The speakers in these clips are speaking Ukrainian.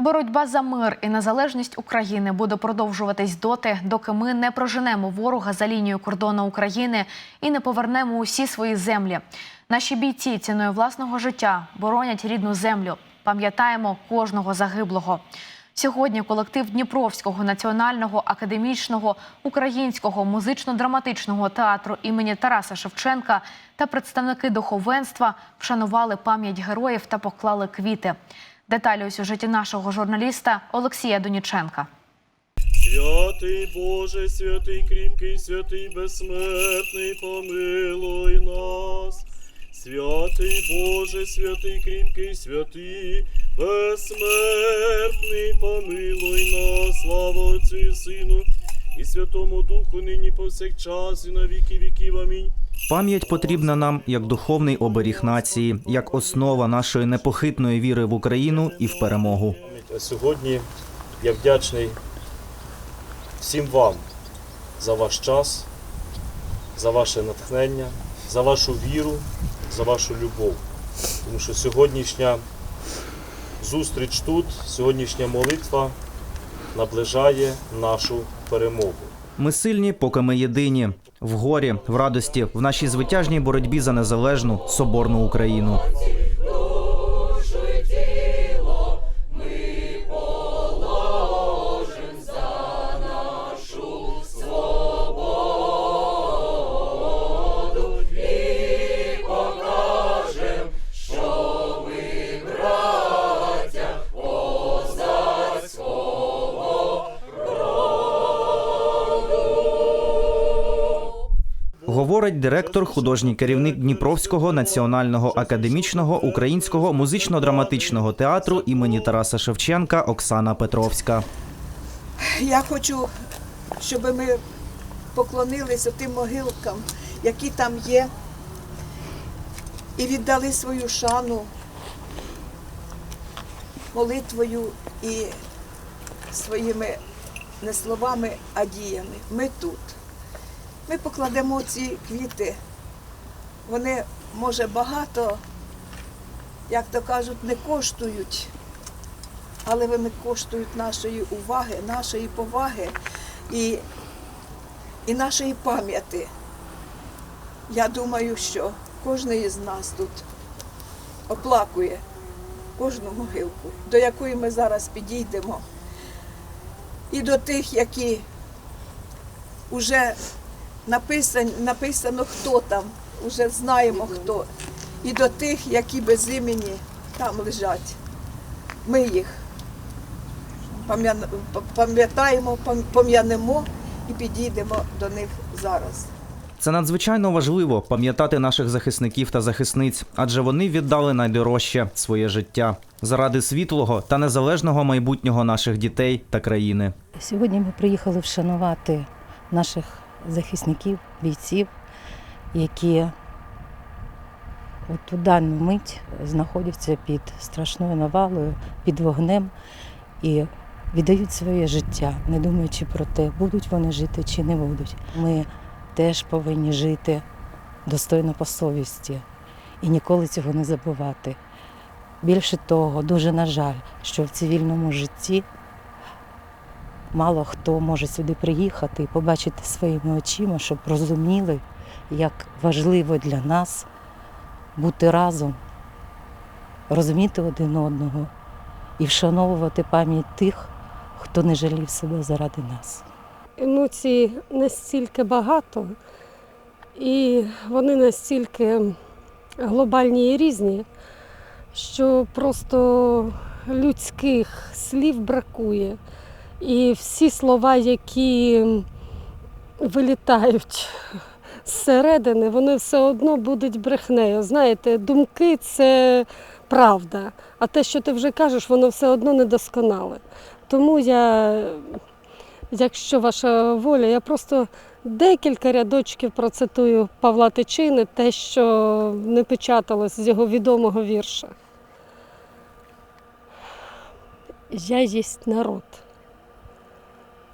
Боротьба за мир і незалежність України буде продовжуватись доти, доки ми не проженемо ворога за лінією кордону України і не повернемо усі свої землі. Наші бійці ціною власного життя боронять рідну землю. Пам'ятаємо кожного загиблого. Сьогодні колектив Дніпровського національного академічного українського музично-драматичного театру імені Тараса Шевченка та представники духовенства вшанували пам'ять героїв та поклали квіти. Деталі у сюжеті нашого журналіста Олексія Доніченка. Святий Боже, святий кріпкий, святий безсмертний, помилуй нас. Святий Боже, святий кріпкий, святий безсмертний, помилуй нас, слава Отцю і Сину і Святому Духу, нині повсякчас і на віки віків. Амінь. Пам'ять потрібна нам як духовний оберіг нації, як основа нашої непохитної віри в Україну і в перемогу. А Сьогодні я вдячний всім вам за ваш час, за ваше натхнення, за вашу віру, за вашу любов. Тому що сьогоднішня зустріч тут, сьогоднішня молитва наближає нашу перемогу. Ми сильні, поки ми єдині. В горі, в радості, в нашій звитяжній боротьбі за незалежну соборну Україну. Говорить директор, художній керівник Дніпровського національного академічного українського музично-драматичного театру імені Тараса Шевченка Оксана Петровська. Я хочу, щоб ми поклонилися тим могилкам, які там є, і віддали свою шану молитвою і своїми не словами, а діями. Ми тут. Ми покладемо ці квіти. Вони, може, багато, як то кажуть, не коштують але вони коштують нашої уваги, нашої поваги і, і нашої пам'яті. Я думаю, що кожен із нас тут оплакує кожну могилку, до якої ми зараз підійдемо. І до тих, які вже написано, написано хто там, вже знаємо хто. І до тих, які без імені там лежать. Ми їх пам'ятаємо, пам- пом'янемо і підійдемо до них зараз. Це надзвичайно важливо пам'ятати наших захисників та захисниць, адже вони віддали найдорожче своє життя заради світлого та незалежного майбутнього наших дітей та країни. Сьогодні ми приїхали вшанувати наших захисників, бійців, які от у дану мить знаходяться під страшною навалою, під вогнем і віддають своє життя, не думаючи про те, будуть вони жити чи не будуть. Ми теж повинні жити достойно по совісті і ніколи цього не забувати. Більше того, дуже на жаль, що в цивільному житті мало хто може сюди приїхати і побачити своїми очима, щоб розуміли, як важливо для нас бути разом, розуміти один одного і вшановувати пам'ять тих, хто не жалів себе заради нас. емоцій настільки багато, і вони настільки глобальні і різні, що просто людських слів бракує. І всі слова, які вилітають зсередини, вони все одно будуть брехнею. Знаєте, думки це правда, а те, що ти вже кажеш, воно все одно недосконале. Тому я Якщо ваша воля, я просто декілька рядочків процитую Павла Тичини, те, що не печаталось з його відомого вірша. Я єсть народ,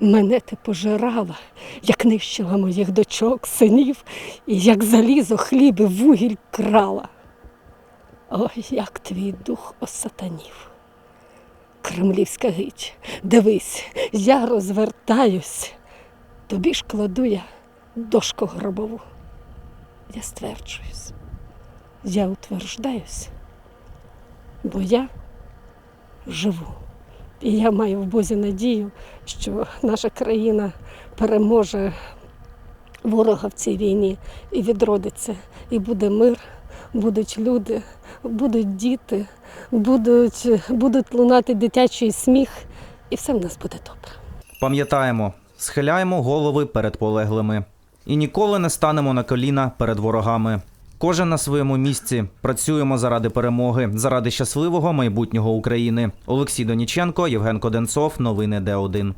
мене ти пожирала, як нищила моїх дочок, синів, і як залізо хліб і вугіль крала. Ой, як твій дух осатанів. Кремлівська гить, дивись, я розвертаюсь, тобі ж кладу я дошку гробову. Я стверджуюсь, я утверждаюсь, бо я живу. І я маю в Бозі надію, що наша країна переможе ворога в цій війні і відродиться, і буде мир, будуть люди, будуть діти, будуть, будуть лунати дитячий сміх, і все в нас буде добре. Пам'ятаємо, схиляємо голови перед полеглими і ніколи не станемо на коліна перед ворогами. Кожен на своєму місці працюємо заради перемоги, заради щасливого майбутнього України. Олексій Доніченко, Євген Коденцов. Новини Д1.